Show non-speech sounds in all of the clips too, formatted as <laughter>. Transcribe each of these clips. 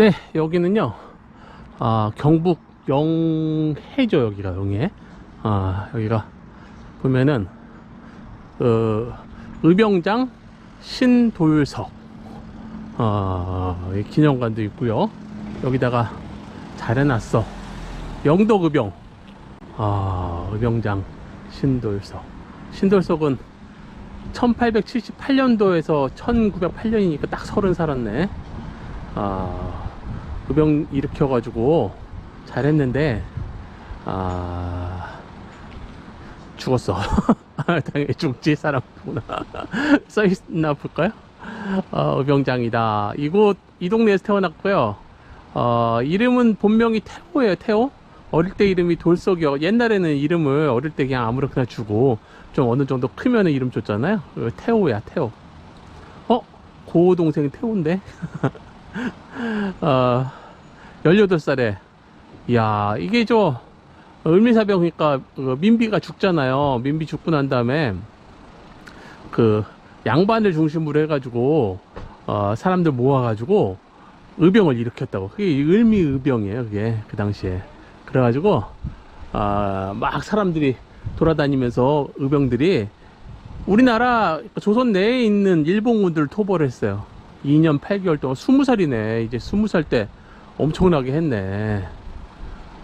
네, 여기는요, 아, 경북 영해죠, 여기가, 영해. 아, 여기가, 보면은, 그, 의병장 신돌석, 아, 이 기념관도 있고요 여기다가 잘 해놨어. 영덕의병, 아, 의병장 신돌석. 신돌석은 1878년도에서 1908년이니까 딱 서른 살았네. 아, 의병 일으켜가지고 잘했는데, 아, 죽었어. <laughs> 당연히 죽지, 사람구나. <laughs> 써있나 볼까요? 어, 의병장이다. 이곳, 이 동네에서 태어났고요. 어, 이름은 본명이 태호예요, 태호. 어릴 때 이름이 돌석이요. 옛날에는 이름을 어릴 때 그냥 아무렇게나 주고, 좀 어느 정도 크면 이름 줬잖아요. 어, 태호야, 태호. 어? 고 동생 태호인데? <laughs> 어, 18살에. 이야, 이게 저, 을미사병, 그러니까, 그 민비가 죽잖아요. 민비 죽고 난 다음에, 그, 양반을 중심으로 해가지고, 어, 사람들 모아가지고, 의병을 일으켰다고. 그게 을미의병이에요, 그게. 그 당시에. 그래가지고, 아, 막 사람들이 돌아다니면서 의병들이 우리나라 조선 내에 있는 일본군들을 토벌을 했어요. 2년 8개월 동안 20살이네. 이제 20살 때 엄청나게 했네.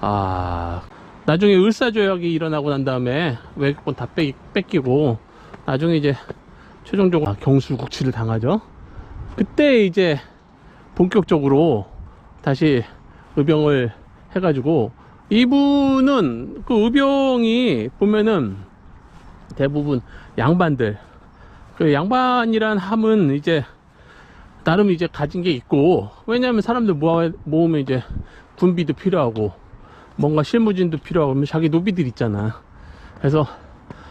아, 나중에 을사조약이 일어나고 난 다음에 외국권 다 뺏, 뺏기고 나중에 이제 최종적으로 아, 경술국치를 당하죠. 그때 이제 본격적으로 다시 의병을 해가지고 이분은 그 의병이 보면은 대부분 양반들 그 양반이란 함은 이제 나름 이제 가진 게 있고 왜냐하면 사람들 모아, 모으면 이제 군비도 필요하고 뭔가 실무진도 필요하고 그러면 자기 노비들 있잖아. 그래서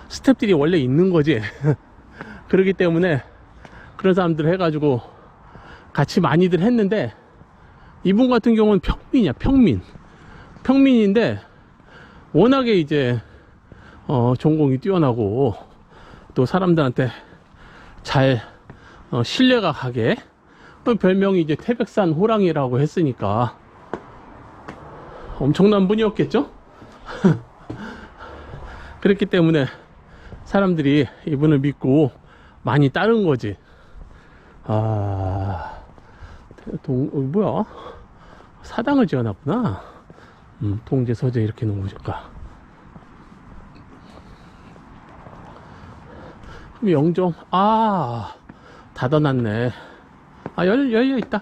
스탭들이 원래 있는 거지. <laughs> 그러기 때문에 그런 사람들 해가지고 같이 많이들 했는데 이분 같은 경우는 평민이야 평민. 평민인데 워낙에 이제 어, 전공이 뛰어나고 또 사람들한테 잘 어, 신뢰가 가게 그 별명이 이제 태백산 호랑이라고 했으니까 엄청난 분이었겠죠? <laughs> 그랬기 때문에 사람들이 이분을 믿고 많이 따른 거지. 아, 동, 어, 뭐야? 사당을 지어놨구나. 음, 통제 서재 이렇게 놓은 거니까. 영종, 아, 닫아놨네. 아, 열, 열려 있다.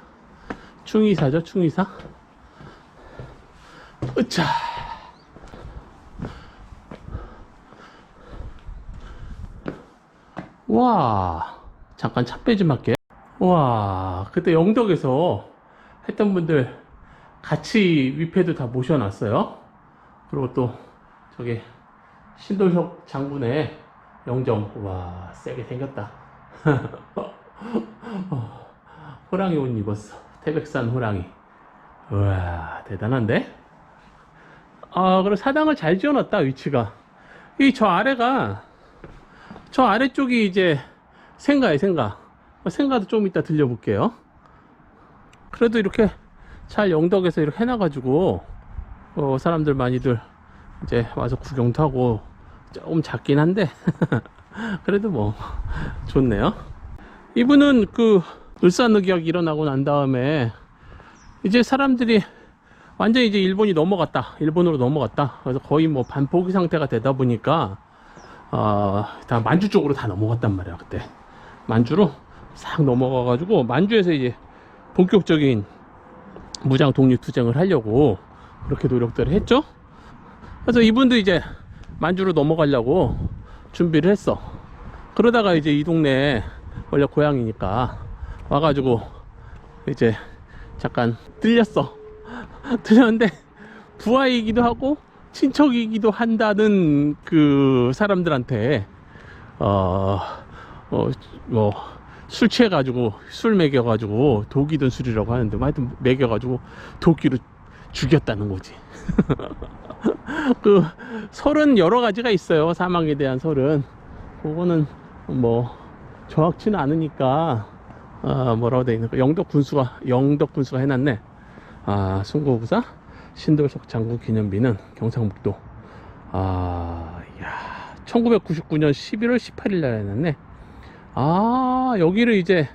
충의사죠, 충의사. 으차. 와, 잠깐 차 빼지 말게. 와, 그때 영덕에서 했던 분들 같이 위패도 다 모셔놨어요. 그리고 또 저기 신돌석 장군의 영정, 와, 세게 생겼다. <laughs> 어, 호랑이 옷 입었어. 태백산 호랑이. 우와, 대단한데? 아, 그리고 사당을 잘 지어놨다, 위치가. 이 저 아래가, 저 아래쪽이 이제 생가에 생가. 생가도 좀 이따 들려볼게요. 그래도 이렇게 잘 영덕에서 이렇게 해놔가지고, 어, 사람들 많이들 이제 와서 구경도 하고, 조금 작긴 한데, <laughs> 그래도 뭐, 좋네요. 이분은 그, 을사늑약 일어나고 난 다음에, 이제 사람들이 완전히 이제 일본이 넘어갔다. 일본으로 넘어갔다. 그래서 거의 뭐 반포기 상태가 되다 보니까, 어, 다 만주 쪽으로 다 넘어갔단 말이야, 그때. 만주로 싹 넘어가가지고, 만주에서 이제 본격적인 무장 독립투쟁을 하려고 그렇게 노력들을 했죠. 그래서 이분도 이제 만주로 넘어가려고 준비를 했어. 그러다가 이제 이 동네 원래 고향이니까 와가지고 이제 잠깐 들렸어. <laughs> 들렸는데 부하이기도 하고 친척이기도 한다는 그 사람들한테 어뭐 술 취해가지고 술 먹여가지고 독이든 술이라고 하는데 뭐 하여튼 먹여가지고 도끼로 죽였다는 거지. <laughs> 그 설은 여러 가지가 있어요. 사망에 대한 설은. 그거는 뭐 정확치는 않으니까 아 뭐라고 돼 있는 거 영덕 군수가 영덕 군수가 해놨네. 아, 순고부사 신돌석 장군 기념비는 경상북도. 아, 야, 1999년 11월 18일 날 해놨네. 아, 여기를 이제,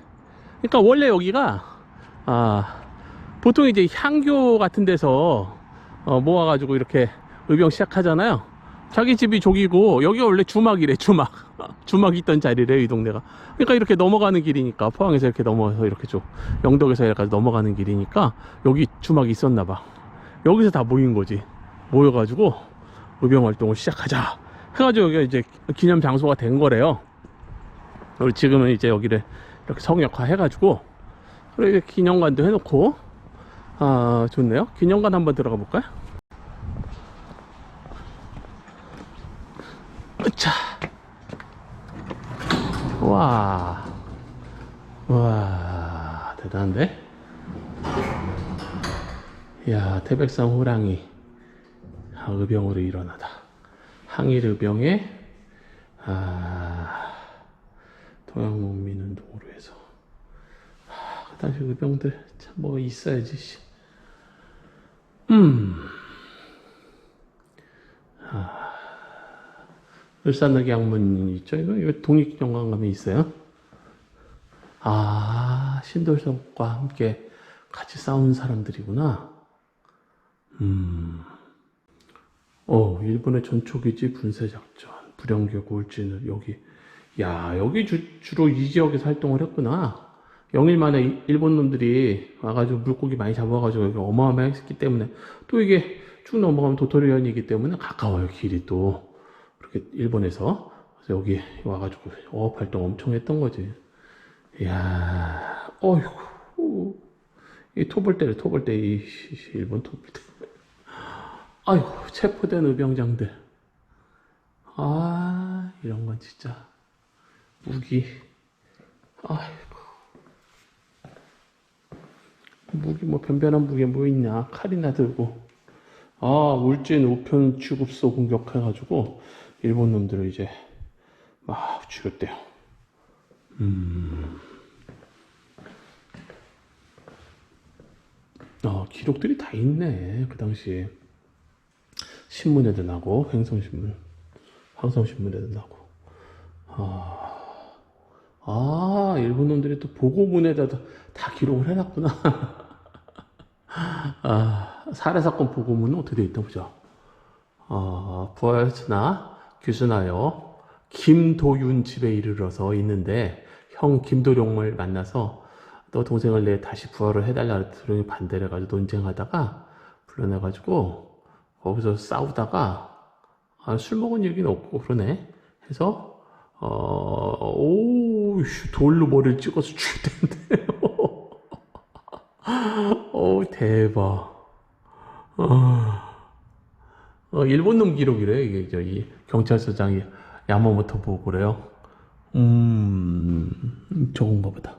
그러니까 원래 여기가, 아, 보통 이제 향교 같은 데서 어, 모아가지고 이렇게 의병 시작하잖아요. 자기 집이 저기고, 여기가 원래 주막이래, 주막. <laughs> 주막 있던 자리래, 이 동네가. 그러니까 이렇게 넘어가는 길이니까, 포항에서 이렇게 넘어서 이렇게 쭉, 영덕에서 여기까지 넘어가는 길이니까, 여기 주막이 있었나 봐. 여기서 다 모인 거지. 모여가지고, 의병 활동을 시작하자. 해가지고 여기가 이제 기념 장소가 된 거래요. 지금은 이제 여기를 이렇게 성역화 해가지고, 그리고 기념관도 해놓고, 아, 좋네요. 기념관 한번 들어가 볼까요? 와, 대단한데? 야, 태백산 호랑이. 아, 의병으로 일어나다. 항일 의병에, 아, 동양농민운동으로 해서. 아, 그 당시 의병들 참 뭐 있어야지, 씨. 음. 아, 울산의양문 있죠? 이거, 이거 가면 있어요? 아, 신돌석과 함께 같이 싸우는 사람들이구나. 음. 어, 일본의 전초기지 분쇄작전, 불영격 울진을 여기. 야, 여기 주, 주로 이 지역에서 활동을 했구나. 영일 만에 이- 일본 놈들이 와가지고 물고기 많이 잡아가지고 여기 어마어마했기 때문에 또 이게 쭉 넘어가면 도토리현이기 때문에 가까워요, 길이 또. 그렇게 일본에서. 그래서 여기 와가지고 어업 활동 엄청 했던 거지. 이야, 어이구. 이 토벌대를 토벌대, 이 일본 토벌대. 아이고, 체포된 의병장들. 아, 이런 건 진짜. 무기. 아이고. 무기, 뭐, 변변한 무기 뭐 있냐. 칼이나 들고. 아, 울진 우편 취급소 공격해가지고, 일본 놈들을 이제, 막 죽였대요. 아, 기록들이 다 있네. 그 당시에. 신문에도 나고, 횡성신문, 황성신문에도 나고. 아, 아, 일본 놈들이 또 보고문에다 다, 다 기록을 해놨구나. <laughs> 아, 살해사건 보고문은 어떻게 돼 있다 보자. 아, 부하였으나 규순하여 김도윤 집에 이르러서 있는데 형 김도룡을 만나서 너 동생을 내 다시 부활을 해달라 도룡이 반대를 해가지고 논쟁하다가 불러내가지고 거기서 싸우다가 아, 술 먹은 얘기는 없고 그러네 해서 어, 오 씨, 돌로 머리를 찍어서 죽였대요. 오 <laughs> 대박. 아. 어, 일본 놈 기록이래 이게 저이 경찰서장이 야마모토 보고래요. 음 저건가 보다.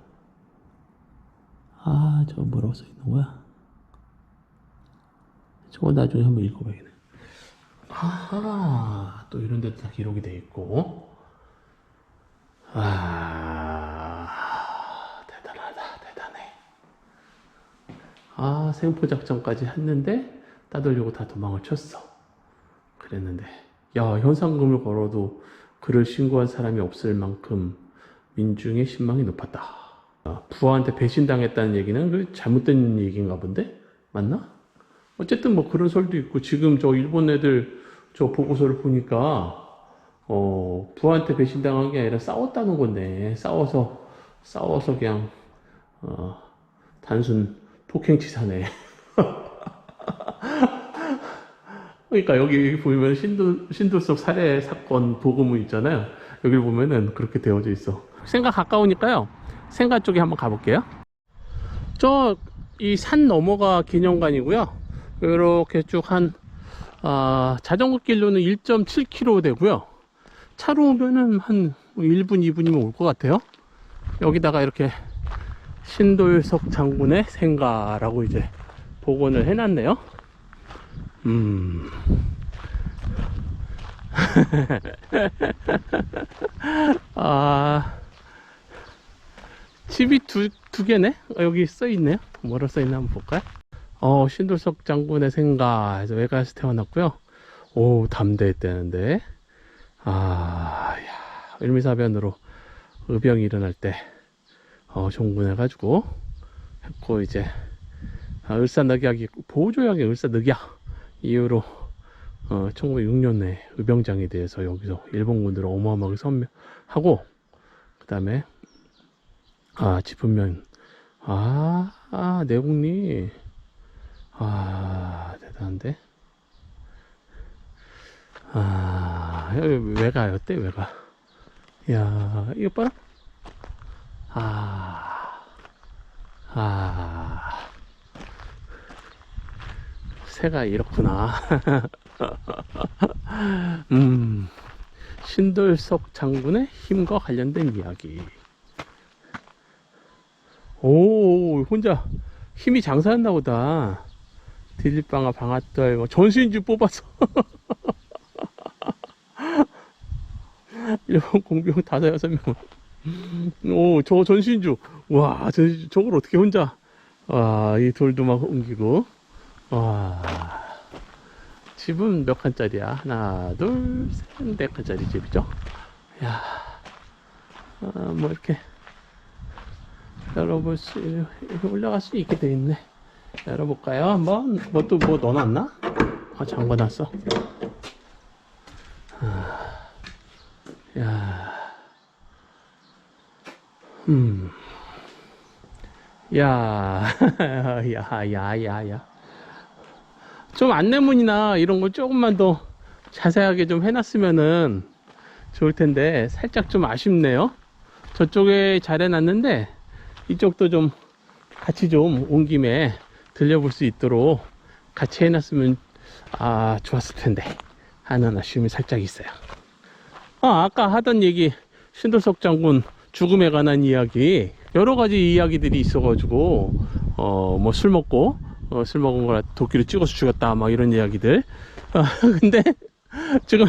아 저거 뭐라고 써 있는 거야? 저거 나중에 한번 읽어봐야겠네. 아하 또 이런 데도 다 기록이 돼 있고. 아 대단하다 대단해. 아 생포 작전까지 했는데 따돌리고 다 도망을 쳤어. 그랬는데 야 현상금을 걸어도 그를 신고한 사람이 없을 만큼 민중의 신망이 높았다. 아, 부하한테 배신당했다는 얘기는 그 잘못된 얘기인가 본데 맞나? 어쨌든 뭐 그런 설도 있고 지금 저 일본 애들 저 보고서를 보니까 어 부하한테 배신당한 게 아니라 싸웠다는 건데 싸워서 싸워서 그냥 어 단순 폭행치사네. <laughs> 그러니까 여기 보면 신도, 신도석 살해 사건 보고문 있잖아요. 여기 보면은 그렇게 되어져 있어. 생가 가까우니까요. 생가 쪽에 한번 가볼게요. 저, 이 산 너머가 기념관이고요. 이렇게 쭉 한, 아, 자전거 길로는 1.7km 되고요. 차로 오면은 한 1분, 2분이면 올 것 같아요. 여기다가 이렇게 신돌석 장군의 생가라고 이제 복원을 해놨네요. 음. <laughs> 아, 집이 두, 두 개네? 어, 여기 써 있네요. 뭐로 써 있나 한번 볼까요? 어, 신돌석 장군의 생가 해서 외가에서 태어났고요. 오, 담대했다는데. 아, 야, 을미사변으로 의병이 일어날 때, 어, 종군해가지고, 했고, 이제, 아, 을사늑약이, 보조약의 을사늑약 이후로, 어, 1906년에 의병장에 대해서 여기서 일본군들을 어마어마하게 선멸하고, 그 다음에, 아, 지품면, 아, 아, 내국리, 아, 대단한데? 아, 여기 외가였대, 외가. 야, 이거 봐라. 아, 아. 새가 이렇구나. <laughs> 음, 신돌석 장군의 힘과 관련된 이야기. 오, 혼자 힘이 장사했나 보다. 딜리빵아, 방앗돌, 뭐, 전신주 뽑아서. <laughs> 일본 공병 다섯 여섯 명. 오, 저 전신주. 와, 전신주, 저걸 어떻게 혼자. 와, 이 돌도 막 옮기고. 와. 집은 몇 칸짜리야? 하나, 둘, 셋, 네 칸짜리 집이죠? 야 아, 뭐 이렇게. 열어볼 수, 이렇게 올라갈 수 있게 돼 있네. 열어볼까요? 한번? 뭐 또 뭐 넣어놨나? 아, 잠궈놨어. 아, 야. 음. 야. <laughs> 야, 야, 야, 야. 좀 안내문이나 이런 거 조금만 더 자세하게 좀 해놨으면은 좋을 텐데, 살짝 좀 아쉽네요. 저쪽에 잘 해놨는데, 이쪽도 좀 같이 좀 온 김에 들려볼 수 있도록 같이 해놨으면 아 좋았을 텐데 하는 아쉬움이 살짝 있어요. 아 아까 하던 얘기 신도석 장군 죽음에 관한 이야기 여러 가지 이야기들이 있어 가지고 어 뭐 술 먹고 어, 술 먹은 거라 도끼를 찍어서 죽였다 막 이런 이야기들. 아, <laughs> 근데 지금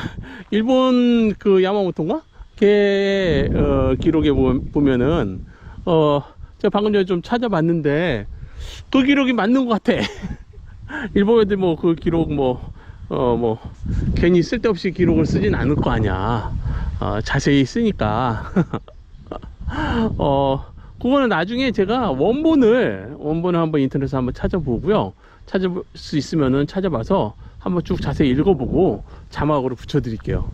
일본 그 야마모토인가 걔 어, 기록에 보- 보면은 어 제가 방금 전에 좀 찾아봤는데 그 기록이 맞는 것 같아. <laughs> 일본 애들 뭐 그 기록 뭐, 어, 뭐, 괜히 쓸데없이 기록을 쓰진 않을 거 아니야. 어, 자세히 쓰니까. <laughs> 어, 그거는 나중에 제가 원본을, 원본을 한번 인터넷에 한번 찾아보고요. 찾아볼 수 있으면은 찾아봐서 한번 쭉 자세히 읽어보고 자막으로 붙여드릴게요.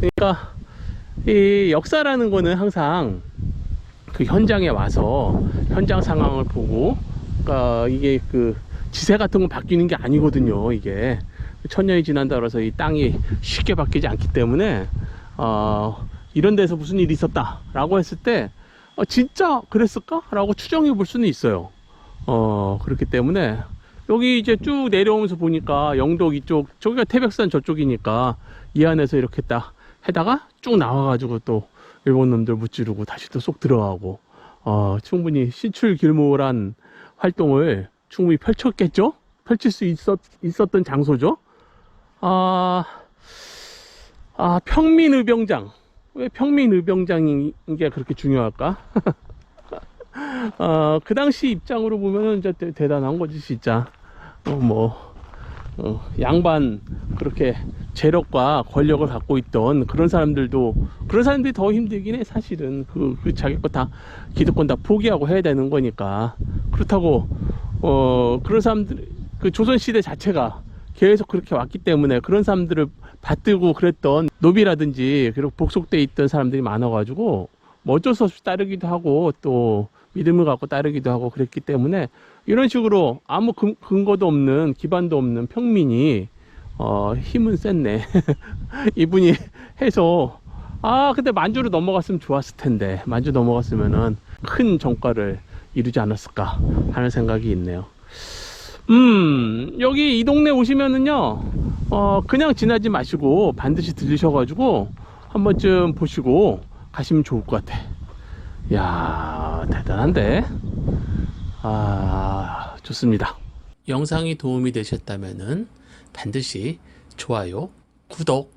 그러니까, 이 역사라는 거는 항상 그 현장에 와서 현장 상황을 보고 그러니까 이게 그 지세 같은 건 바뀌는 게 아니거든요 이게. 천년이 지난다 그래서 이 땅이 쉽게 바뀌지 않기 때문에 어 이런 데서 무슨 일이 있었다 라고 했을 때 어, 진짜 그랬을까? 라고 추정해 볼 수는 있어요. 어 그렇기 때문에 여기 이제 쭉 내려오면서 보니까 영덕 이쪽 저기가 태백산 저쪽이니까 이 안에서 이렇게 딱 해다가 쭉 나와 가지고 또 일본 놈들 무찌르고 다시 또 쏙 들어가고 어, 충분히 신출 길모란 활동을 충분히 펼쳤겠죠? 펼칠 수 있었, 있었던 장소죠? 아, 아, 평민의병장. 왜 평민의병장인 게 그렇게 중요할까? <laughs> 어, 그 당시 입장으로 대, 대단한 거지, 진짜. 어, 뭐, 어, 양반 그렇게 재력과 권력을 갖고 있던 그런 사람들도 그런 사람들이 더 힘들긴 해 사실은. 그, 그 자기 거 다 기득권 다 포기하고 해야 되는 거니까. 그렇다고 어 그런 사람들 그 조선 시대 자체가 계속 그렇게 왔기 때문에 그런 사람들을 받들고 그랬던 노비라든지 그리고 복속돼 있던 사람들이 많아가지고 뭐 어쩔 수 없이 따르기도 하고 또 믿음을 갖고 따르기도 하고 그랬기 때문에 이런 식으로 아무 근, 근거도 없는 기반도 없는 평민이 어 힘은 셌네. <laughs> 이분이 해서 아 근데 만주로 넘어갔으면 좋았을 텐데. 만주 넘어갔으면은 큰 정과를 이루지 않았을까 하는 생각이 있네요. 음 여기 이 동네 오시면은요 어 그냥 지나지 마시고 반드시 들리셔 가지고 한 번쯤 보시고 가시면 좋을 것 같아. 야 대단한데 아 좋습니다. 영상이 도움이 되셨다면 반드시 좋아요 구독